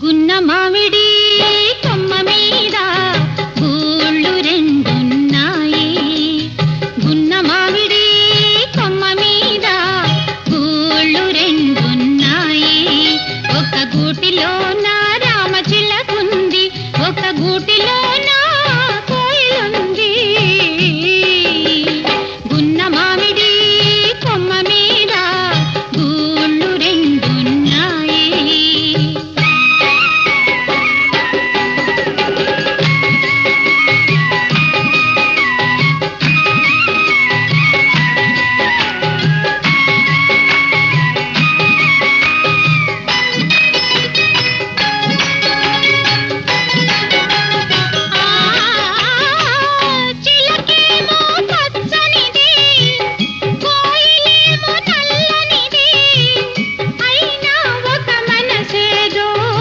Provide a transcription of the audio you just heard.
గున్న మామిడి కొమ్మ మీద గూళ్ళు రెండున్నాయి. గున్న మామిడి కొమ్మ మీద గూళ్ళు రెండున్నాయి. ఒక గూటిలో నా రామచిలకుంది ఒక గూటిలో